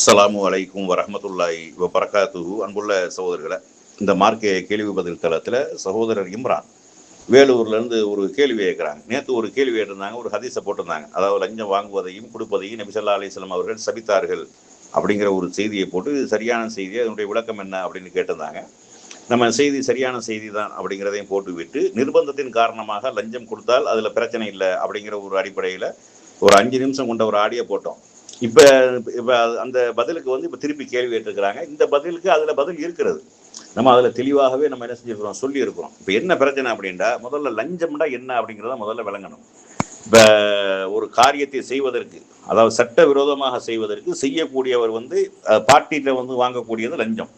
அஸ்ஸலாமு அலைக்கும் வரமத்துல்லாய் வரகாத்து அன்புள்ள சகோதரர்களை இந்த மார்க்க கேள்வி பதில் தளத்தில் சகோதரர் இம்ரான் வேலூர்லேருந்து ஒரு கேள்வி கேட்குறாங்க. நேற்று ஒரு கேள்வி கேட்டிருந்தாங்க ஒரு ஹதீஸை போட்டிருந்தாங்க. அதாவது லஞ்சம் வாங்குவதையும் கொடுப்பதையும் நபிசல்லா அலிஸ்லாம் அவர்கள் சபித்தார்கள் அப்படிங்கிற ஒரு செய்தியை போட்டு சரியான செய்தி அதனுடைய விளக்கம் என்ன அப்படின்னு கேட்டிருந்தாங்க. நம்ம செய்தி சரியான செய்தி தான் அப்படிங்கிறதையும் போட்டுவிட்டு நிர்பந்தத்தின் காரணமாக லஞ்சம் கொடுத்தால் அதில் பிரச்சனை இல்லை அப்படிங்கிற ஒரு அடிப்படையில் ஒரு அஞ்சு நிமிஷம் கொண்ட ஒரு ஆடியோ போட்டோம். இப்போ இப்போ அந்த பதிலுக்கு வந்து இப்போ திருப்பி கேள்வி கேட்டிருக்கிறாங்க. இந்த பதிலுக்கு அதில் பதில் இருக்கிறது. நம்ம அதில் தெளிவாகவே நம்ம என்ன செஞ்சுருக்கிறோம் சொல்லி இருக்கிறோம் இப்போ என்ன பிரச்சனை அப்படின்னா முதல்ல லஞ்சம்டா என்ன அப்படிங்கிறத முதல்ல விளங்கணும். இப்போ ஒரு காரியத்தை செய்வதற்கு அதாவது சட்ட விரோதமாக செய்வதற்கு செய்யக்கூடியவர் வந்து பார்ட்டிகிட்ட வந்து வாங்கக்கூடியது லஞ்சம்.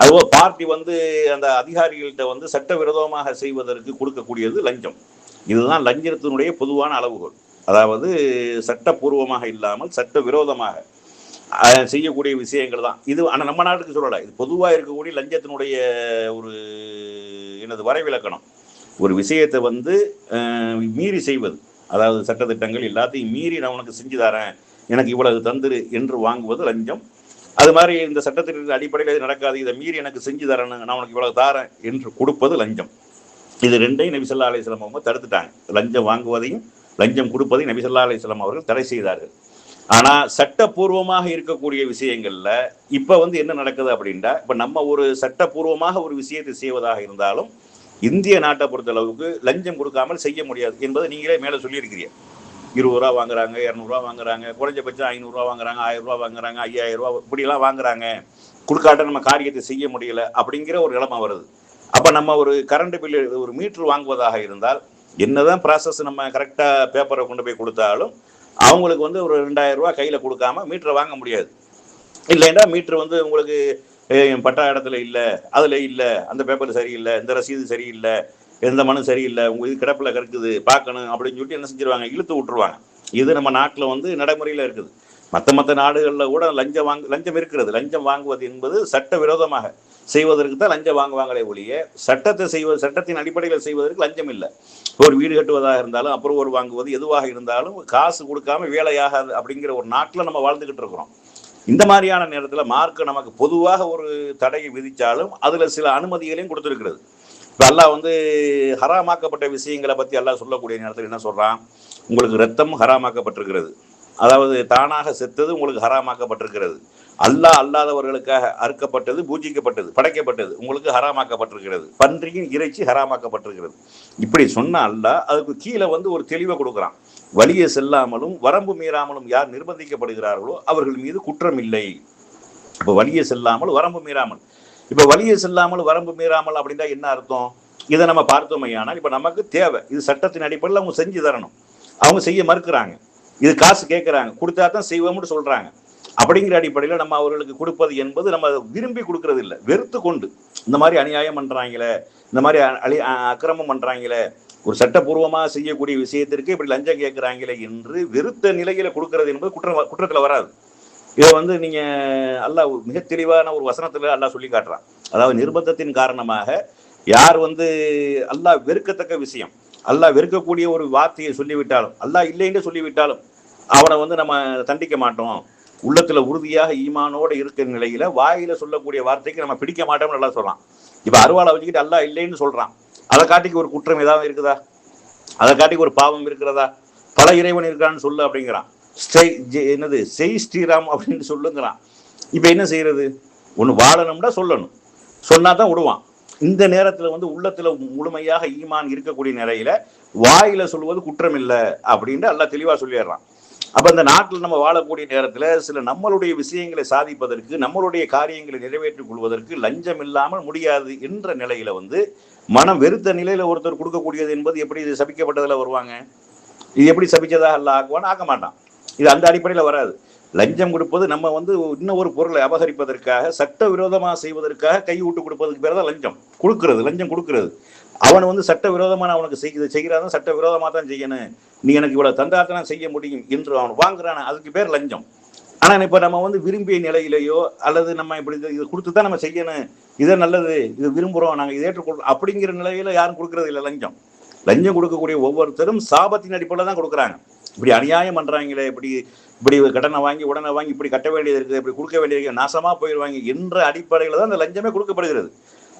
அதுபோல் பார்ட்டி வந்து அந்த அதிகாரிகள்கிட்ட வந்து சட்ட விரோதமாக செய்வதற்கு கொடுக்கக்கூடியது லஞ்சம். இதுதான் லஞ்சத்தினுடைய பொதுவான அளவுகோல். அதாவது சட்டப்பூர்வமாக இல்லாமல் சட்ட விரோதமாக செய்யக்கூடிய விஷயங்கள் தான். இது ஆனால் நம்ம நாட்டுக்கு சொல்லலை. இது பொதுவாக இருக்கக்கூடிய லஞ்சத்தினுடைய ஒரு எனது வரைவிலக்கணம். ஒரு விஷயத்தை வந்து மீறி செய்வது. அதாவது சட்டத்திட்டங்கள் எல்லாத்தையும் மீறி நான் உனக்கு செஞ்சு தரேன். எனக்கு இவ்வளவு தந்துரு என்று வாங்குவது லஞ்சம். அது மாதிரி இந்த சட்டத்தின் அடிப்படையில் இது நடக்காது. இதை மீறி எனக்கு செஞ்சு தரேன் நான் உனக்கு இவ்வளவு தாரேன் என்று கொடுப்பது லஞ்சம். இது ரெண்டையும் நபிசல்லா அலிஸ்லாம் அவங்க தடுத்துட்டாங்க. லஞ்சம் வாங்குவதையும் லஞ்சம் கொடுப்பதை நபிசல்லா அலிஸ்லாம் அவர்கள் தடை செய்தார்கள். ஆனால் சட்டப்பூர்வமாக இருக்கக்கூடிய விஷயங்களில் இப்போ வந்து என்ன நடக்குது அப்படின்னா இப்போ நம்ம ஒரு சட்டப்பூர்வமாக ஒரு விஷயத்தை செய்வதாக இருந்தாலும் இந்திய நாட்டை பொறுத்த அளவுக்கு லஞ்சம் கொடுக்காமல் செய்ய முடியாது என்பதை நீங்களே மேலே சொல்லியிருக்கிறீங்க. இருபது ரூபா வாங்குறாங்க இரநூறுவா வாங்குறாங்க குறைஞ்சபட்சம் ஐநூறுரூவா வாங்குறாங்க ஆயிரம் ரூபா வாங்குறாங்க ஐயாயிரம் ரூபா இப்படிலாம் வாங்குறாங்க. கொடுக்காட்ட நம்ம காரியத்தை செய்ய முடியல அப்படிங்கிற ஒரு நிலைமை வருது. அப்போ நம்ம ஒரு கரண்ட் பில்லு ஒரு மீட்ரு வாங்குவதாக இருந்தால் என்னதான் ப்ராசஸ் நம்ம கரெக்டாக பேப்பரை கொண்டு போய் கொடுத்தாலும் அவங்களுக்கு வந்து ஒரு ரெண்டாயிரம் ரூபா கையில் கொடுக்காம மீட்டரை வாங்க முடியாது. இல்லைன்னா மீட்ரு வந்து உங்களுக்கு பட்டா இடத்துல இல்லை அதில் இல்லை அந்த பேப்பர் சரியில்லை இந்த ரசீது சரியில்லை எந்த மனு சரியில்லை உங்கள் இது கிடப்பில் கிடக்குது பார்க்கணும் அப்படின்னு சொல்லிட்டு என்ன செஞ்சிருவாங்க? இழுத்து விட்டுருவாங்க. இது நம்ம நாட்டில் வந்து நடைமுறையில் இருக்குது. மற்ற மற்ற நாடுகளில் கூட லஞ்சம் வாங்க லஞ்சம் இருக்கிறது. லஞ்சம் வாங்குவது என்பது சட்ட விரோதமாக செய்வதற்கு தான் லஞ்சம் வாங்குவாங்களே ஒழிய சட்டத்தை செய்வது சட்டத்தின் அடிப்படையில் செய்வதற்கு லஞ்சம் இல்லை. ஒரு வீடு கட்டுவதாக இருந்தாலும் அப்புறம் ஒரு வாங்குவது எதுவாக இருந்தாலும் காசு கொடுக்காம வேலையாகாது அப்படிங்கிற ஒரு நாட்டில் நம்ம வாழ்ந்துக்கிட்டு இருக்கிறோம். இந்த மாதிரியான நேரத்தில் மார்க் நமக்கு பொதுவாக ஒரு தடையை விதித்தாலும் அதில் சில அனுமதிகளையும் கொடுத்துருக்கிறது. இப்போ அல்லாஹ் வந்து ஹராமாக்கப்பட்ட விஷயங்களை பற்றி அல்லாஹ் சொல்லக்கூடிய நேரத்தில் என்ன சொல்கிறான் உங்களுக்கு ரத்தம் ஹராமாக்கப்பட்டிருக்கிறது. அதாவது தானாக செத்தது உங்களுக்கு ஹராமாக்கப்பட்டிருக்கிறது. அல்லாஹ் அல்லாதவர்களுக்காக அறுக்கப்பட்டது பூஜிக்கப்பட்டது படைக்கப்பட்டது உங்களுக்கு ஹராமாக்கப்பட்டிருக்கிறது. பன்றியின் இறைச்சி ஹராமாக்கப்பட்டிருக்கிறது. இப்படி சொன்ன அல்லாஹ் அதுக்கு கீழே வந்து ஒரு தெளிவை கொடுக்குறான். வழியை செல்லாமலும் வரம்பு மீறாமலும் யார் நிர்பந்திக்கப்படுகிறார்களோ அவர்கள் மீது குற்றம் இல்லை. இப்போ வழியை செல்லாமல் வரம்பு மீறாமல். இப்போ வழியை செல்லாமல் வரம்பு மீறாமல் அப்படின்னா என்ன அர்த்தம்? இதை நம்ம பார்த்தோமையானால் இப்போ நமக்கு தேவை. இது சட்டத்தின் அடிப்படையில் அவங்க செஞ்சு தரணும். அவங்க செய்ய மறுக்கிறாங்க. இது காசு கேட்குறாங்க கொடுத்தா தான் செய்வோம்னு சொல்கிறாங்க அப்படிங்கிற அடிப்படையில் நம்ம அவர்களுக்கு கொடுப்பது என்பது நம்ம விரும்பி கொடுக்கறது இல்லை வெறுத்து கொண்டு. இந்த மாதிரி அநியாயம் பண்ணுறாங்களே இந்த மாதிரி அழி அக்கிரமம் பண்ணுறாங்களே ஒரு சட்டப்பூர்வமாக செய்யக்கூடிய விஷயத்திற்கு இப்படி லஞ்சம் கேட்குறாங்களே என்று வெறுத்த நிலையில் கொடுக்கறது என்பது குற்ற குற்றத்தில் வராது. இதை வந்து நீங்கள் அல்லாஹ் மிக தெளிவான ஒரு வசனத்தில் அல்லாஹ் சொல்லி காட்டுறான். அதாவது நிர்பந்தத்தின் காரணமாக யார் வந்து அல்லாஹ் வெறுக்கத்தக்க விஷயம் அல்லாஹ் வெறுக்கக்கூடிய ஒரு வார்த்தையை சொல்லிவிட்டாலும் அல்லாஹ் இல்லைன்னு சொல்லிவிட்டாலும் அவனை வந்து நம்ம தண்டிக்க மாட்டோம். உள்ளத்துல உறுதியாக ஈமானோடு இருக்கிற நிலையில வாயில சொல்லக்கூடிய வார்த்தைக்கு நம்ம பிடிக்க மாட்டோம்னு நல்லா சொல்றான். இப்ப அருவாளை வச்சுக்கிட்டு அல்லாஹ் இல்லைன்னு சொல்றான். அதை காட்டிக்கு ஒரு குற்றம் ஏதாவது இருக்குதா? அதை காட்டிக்கு ஒரு பாவம் இருக்கிறதா? பல இறைவன் இருக்கான்னு சொல்லு அப்படிங்கிறான். ஸ்டை ஜெ- என்னது? செய் ஸ்ரீராம் அப்படின்னு சொல்லுங்கிறான். இப்போ என்ன செய்யறது? ஒன்று வாழணும்னா சொல்லணும். சொன்னா தான் விடுவான். இந்த நேரத்துல வந்து உள்ளத்துல முழுமையாக ஈமான் இருக்கக்கூடிய நிலையில வாயில சொல்லுவது குற்றம் இல்லை அப்படின்னு எல்லாம் தெளிவா சொல்லிடுறான். அப்ப இந்த நாட்டில் நம்ம வாழக்கூடிய நேரத்துல சில நம்மளுடைய விஷயங்களை சாதிப்பதற்கு நம்மளுடைய காரியங்களை நிறைவேற்றிக் கொள்வதற்கு லஞ்சம் இல்லாமல் முடியாது என்ற நிலையில வந்து மனம் வெறுத்த நிலையில ஒருத்தர் கொடுக்கக்கூடியது என்பது எப்படி இது சபிக்கப்பட்டதுல வருவாங்க? இது எப்படி சபிச்சதாக அல்ல ஆக்குவான்னு ஆக்க மாட்டான். இது அந்த அடிப்படையில் வராது. லஞ்சம் கொடுப்பது நம்ம வந்து இன்னும் ஒரு பொருளை அபகரிப்பதற்காக சட்ட விரோதமாக செய்வதற்காக கை விட்டு கொடுப்பதுக்கு பேர் தான் லஞ்சம். கொடுக்கறது லஞ்சம் கொடுக்கறது. அவன் வந்து சட்ட விரோதமான அவனுக்கு செய்ய செய்கிறாதான் சட்ட விரோதமாக தான் செய்யணும். நீ எனக்கு இவ்வளோ தந்தாத்தான் செய்ய முடியும் என்று அவன் வாங்குறான்? அதுக்கு பேர் லஞ்சம். ஆனால் இப்போ நம்ம வந்து விரும்பிய நிலையிலேயோ அல்லது நம்ம இப்படி இது- கொடுத்து தான் நம்ம செய்யணும். இது நல்லது இது விரும்புகிறோம் நாங்கள் இதை ஏற்றுக்கொள்றோம் அப்படிங்கிற நிலையில யாரும் கொடுக்கறது இல்லை லஞ்சம். லஞ்சம் கொடுக்கக்கூடிய ஒவ்வொருத்தரும் சாபத்தின் அடிப்படையில் தான் கொடுக்குறாங்க. இப்படி அநியாயம் பண்றாங்களே இப்படி இப்படி கடனை வாங்கி உடனே வாங்கி இப்படி கட்ட வேண்டியது இருக்குது இப்படி கொடுக்க வேண்டியது இருக்குது நாசமா போயிடுவாங்க என்ற அடிப்படையில் தான் அந்த லஞ்சமே கொடுக்கப்படுகிறது.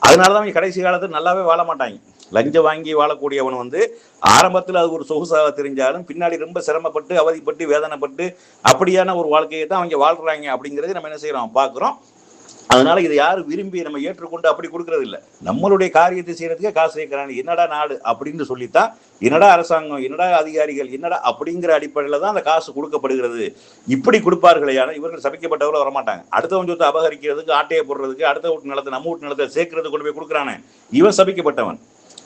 அதனால தான் அவங்க கடைசி காலத்தில் நல்லாவே வாழ மாட்டாங்க. லஞ்சம் வாங்கி வாழக்கூடியவன் வந்து ஆரம்பத்தில் அது ஒரு சொகுசாக தெரிஞ்சாலும் பின்னாடி ரொம்ப சிரமப்பட்டு அவதிப்பட்டு வேதனைப்பட்டு அப்படியான ஒரு வாழ்க்கையை தான் அவங்க வாழ்றாங்க அப்படிங்கிறது நம்ம என்ன செய்யறோம்? பார்க்குறோம். அதனால இதை யாரும் விரும்பி நம்ம ஏற்றுக்கொண்டு அப்படி கொடுக்கறது இல்லை. நம்மளுடைய காரியத்தை செய்யறதுக்கே காசு கேட்கறாங்க என்னடா நாடு அப்படின்னு சொல்லித்தான் என்னடா அரசாங்கம் என்னடா அதிகாரிகள் என்னடா அப்படிங்கிற அடிப்படையில் தான் அந்த காசு கொடுக்கப்படுகிறது. இப்படி கொடுப்பார்களே ஆனால் இவர்கள் சபிக்கப்பட்டவர்கள் வரமாட்டாங்க. அடுத்தவன் சொத்தை அபகரிக்கிறதுக்கு ஆட்டையை போடுறதுக்கு அடுத்த வீட்டு நிலத்தை நம்ம வீட்டு நிலத்தை சேர்க்கறது கொண்டு போய் கொடுக்குறானே. இவன் சபிக்கப்பட்டவன்.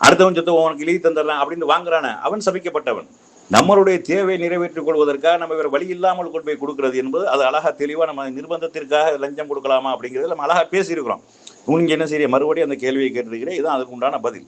அடுத்தவன் சொத்தை உனக்கு இழி தந்துடலாம் அப்படின்னு வாங்குறானே. அவன் சபிக்கப்பட்டவன். நம்மளுடைய தேவையை நிறைவேற்றிக் கொள்வதற்காக நம்ம வேறு வழி இல்லாமல் கொண்டு போய் கொடுக்கிறது என்பது அது அழகா தெளிவா நம்ம நிர்பந்தத்திற்காக லஞ்சம் கொடுக்கலாமா அப்படிங்கிறது நம்ம அழகா பேசியிருக்கிறோம். நீங்க என்ன செய்ய மறுபடியும் அந்த கேள்வியை கேட்டிருக்கிறேன் இதுதான் அதுக்கு உண்டான பதில்.